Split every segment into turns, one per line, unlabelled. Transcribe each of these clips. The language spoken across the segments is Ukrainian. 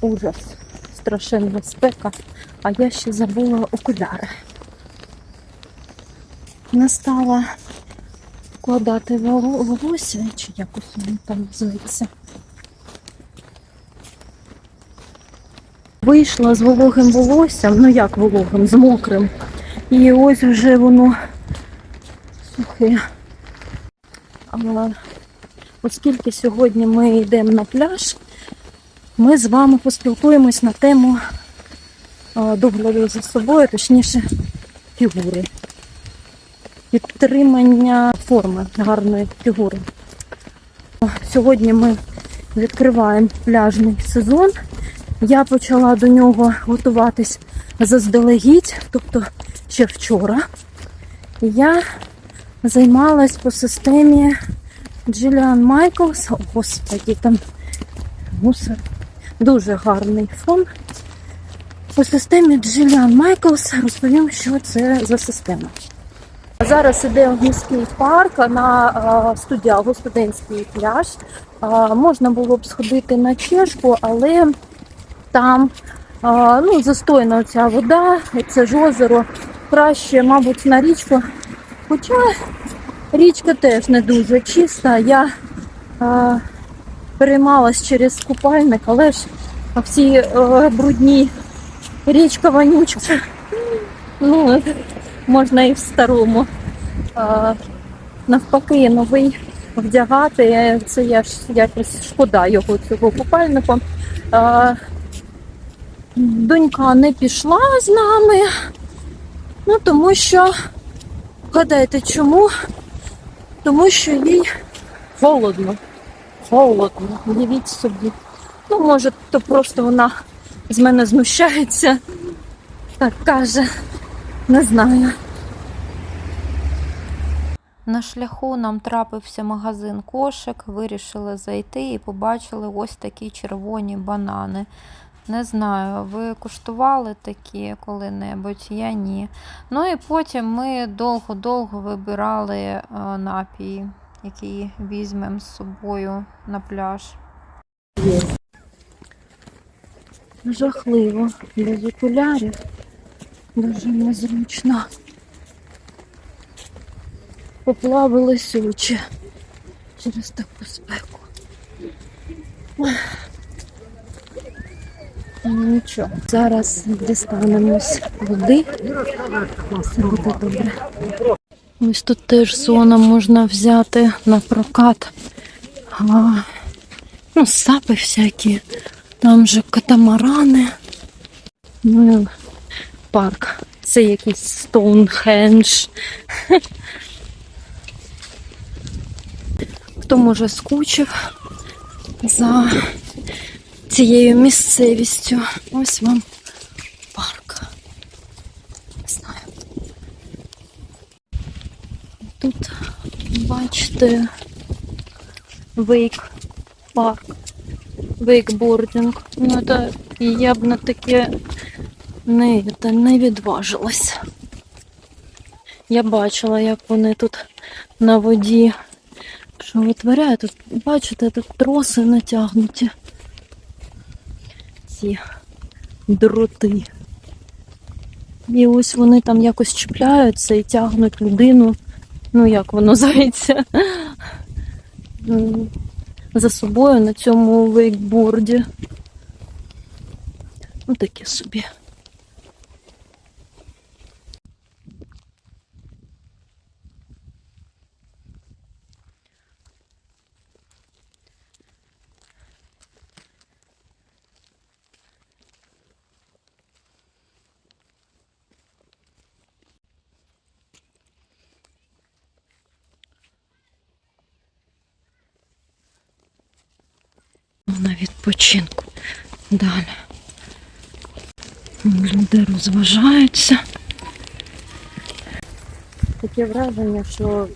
Ужас, страшенна спека, а я ще забула окуляри. Не стала вкладати волосся, чи якось воно там зветься. Вийшла з вологим волоссям, ну як вологим, з мокрим. І ось вже воно сухе. Але оскільки сьогодні ми йдемо на пляж, ми з вами поспілкуємось на тему е, догляду за собою, точніше фігури. Підтримання форми гарної фігури. Сьогодні ми відкриваємо пляжний сезон. Я почала до нього готуватись заздалегідь, тобто ще вчора. Я займалась по системі Джиліан Майклс. О, господі, там мусор. Дуже гарний фон. По системі Джиліан Майклс розповім, що це за система. Зараз іде міський парк на а, студіагу студентський пляж. Можна було б сходити на чешку, але там ну, застойна ця вода, це ж озеро. Краще, мабуть, на річку. Хоча річка теж не дуже чиста. Я переймалась через купальник, але ж всі е, брудні річка вонючка. Ну, можна і в старому. А, навпаки, новий вдягати. Це я ж якось шкода його цього купальника. А, донька не пішла з нами, ну тому що, гадайте чому? Тому що їй холодно. Холодно, уявіть собі. Ну, може, то просто вона з мене знущається, так каже, не знаю.
На шляху нам трапився магазин кошик, вирішили зайти і побачили ось такі червоні банани. Не знаю, ви куштували такі коли-небудь? Я ні. Ну і потім ми довго-довго вибирали е, напій, який візьмемо з собою на пляж.
Жахливо, без окулярів. Дуже незручно. Поплавились очі через таку спеку. Ну, Нічого. Зараз дістанемось води. Все буде добре. Ось тут теж зона можна взяти на прокат. А, ну, сапи всякі. Там же катамарани. Ну, парк. Це якийсь Стоунхендж. Хто може скучив за цією місцевістю. Ось вам парк. Не знаю. Тут, бачите, вейк парк вейкбординг. Ну, і я б на таке не, не відважилась. Я бачила, як вони тут на воді що витворяють. Тут, бачите, тут троси натягнуті. Ці дроти. І ось вони там якось чіпляються і тягнуть людину. Ну, як воно зветься. За собою на цьому вейкборді. Ну таке собі. На відпочинку. Далі. Люди розважаються. Таке враження, що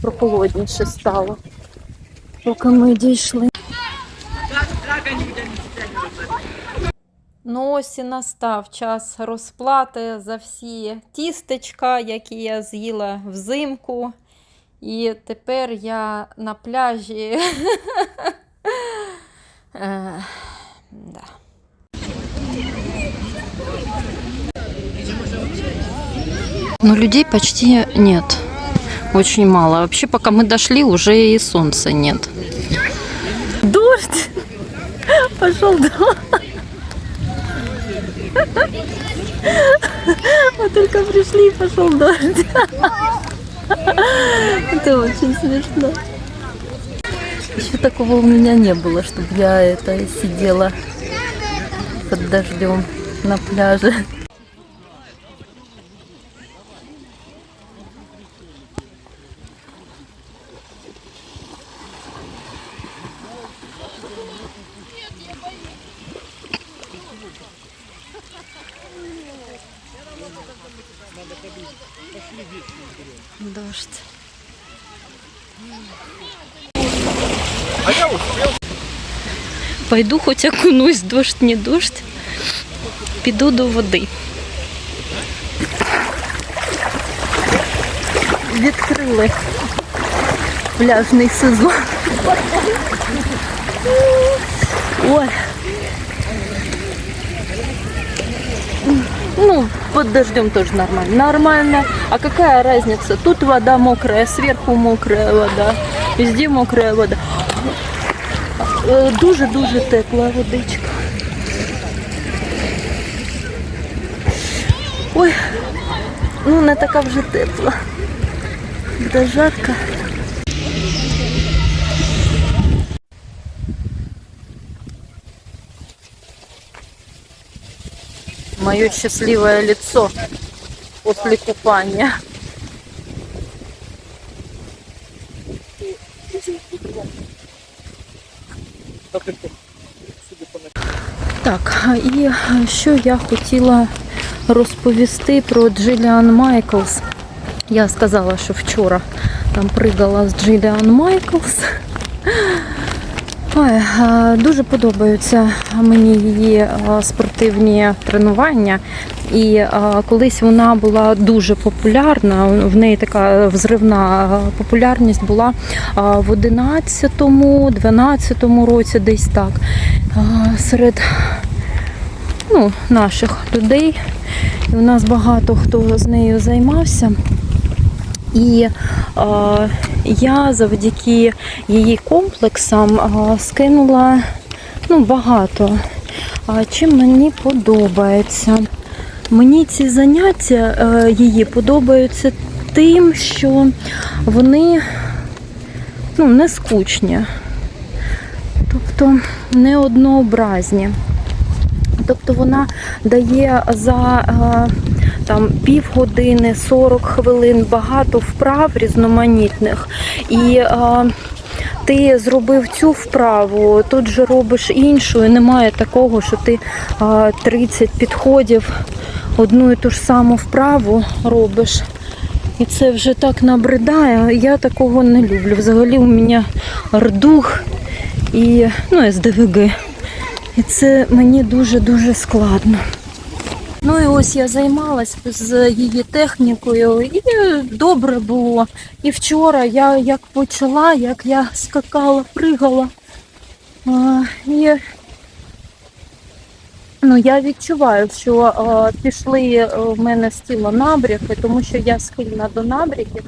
прохолодніше стало. Поки ми дійшли.
Ну ось і настав час розплати за всі тістечка, які я з'їла взимку. І тепер я на пляжі. Е, да. Но людей почти нет. Очень мало. А вообще, пока мы дошли, уже и солнца нет.
Дождь! Пошел дождь! Мы только пришли и пошел дождь. Это очень смешно. Еще такого у меня не было, чтобы я это сидела под дождем на пляже. Дождь. Пойду хоч окунусь, дощ не дощ. Піду до води. Відкрили пляжний сезон. Ой. Ну, под дождем тоже нормально. Нормально. А какая разница? Тут вода мокрая, сверху мокрая вода, везде мокрая вода. Е, Дуже-дуже тепла водичка. Ой, ну не така вже тепла. Буде жарко. Мое счастливое лицо после купания. Так, і що я хотіла розповісти про Джиліан Майклс. Я сказала, що вчора там пригала з Джиліан Майклс. Ой, дуже подобаються мені її спортивні тренування. І е, колись вона була дуже популярна. В неї така взривна е, популярність була е, в 11-му, 12-му році, десь так. Серед ну, наших людей. І у нас багато хто з нею займався. І е, я завдяки її комплексам е, скинула ну, багато. Чим мені подобається? Мені ці заняття е, її подобаються тим, що вони ну, не скучні, тобто не однообразні. Тобто вона дає за е, там півгодини, 40 хвилин багато вправ різноманітних. І е, ти зробив цю вправу, тут же робиш іншу, і немає такого, що ти е, 30 підходів одну і ту ж саму вправу робиш. І це вже так набридає. Я такого не люблю. Взагалі у мене рдух і ну, СДВГ. І це мені дуже-дуже складно. Ну і ось я займалась з її технікою, і добре було. І вчора я як почала, як я скакала, пригала. І ну, я відчуваю, що а, пішли е, в мене з тіла набряки, тому що я схильна до набряків.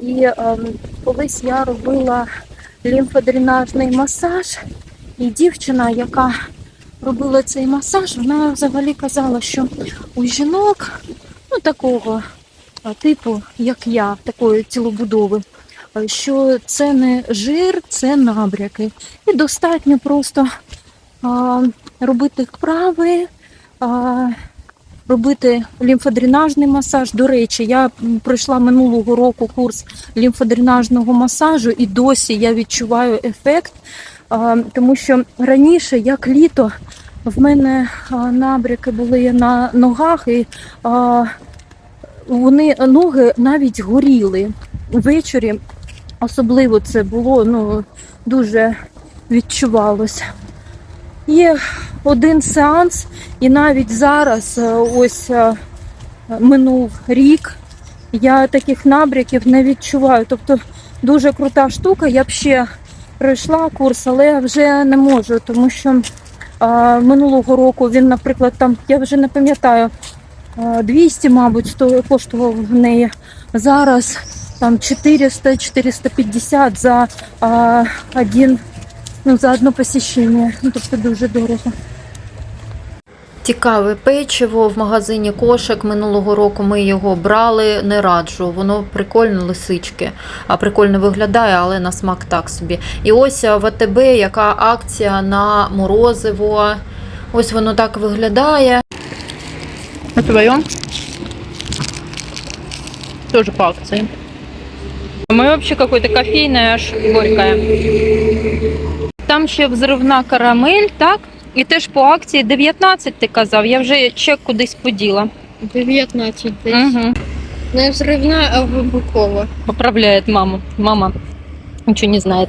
І ем, колись я робила лімфодренажний масаж, і дівчина, яка робила цей масаж, вона взагалі казала, що у жінок, ну такого а, типу, як я, такої цілобудови, а, що це не жир, це набряки. І достатньо просто робити вправи, робити лімфодренажний масаж. До речі, я пройшла минулого року курс лімфодренажного масажу, і досі я відчуваю ефект. Тому що раніше, як літо, в мене набряки були на ногах, і вони ноги навіть горіли. Ввечері особливо це було ну, дуже відчувалося. Є один сеанс, і навіть зараз, е, ось е, минув рік, я таких набряків не відчуваю. Тобто дуже крута штука. Я б ще пройшла курс, але вже не можу, тому що а, минулого року він, наприклад, там, я вже не пам'ятаю,
е, 200, мабуть, сто- коштував в неї. Зараз там 400-450 за один, ну, за одне посещення. Ну, тобто дуже дорого.
Цікаве печиво в магазині кошик. Минулого року ми його брали, не раджу. Воно прикольне лисички, а прикольно виглядає, але на смак так собі. І ось в АТБ, яка акція на морозиво. Ось воно так виглядає.
А твое? Тоже по акции. А мое вообще какое-то кофейное, аж горькое. Там ще взривна карамель, так? І теж по акції 19 ти казав, я вже чек кудись поділа.
19 десь.
Угу.
Не взривна, а вибухова.
Поправляє маму. Мама нічого не знает.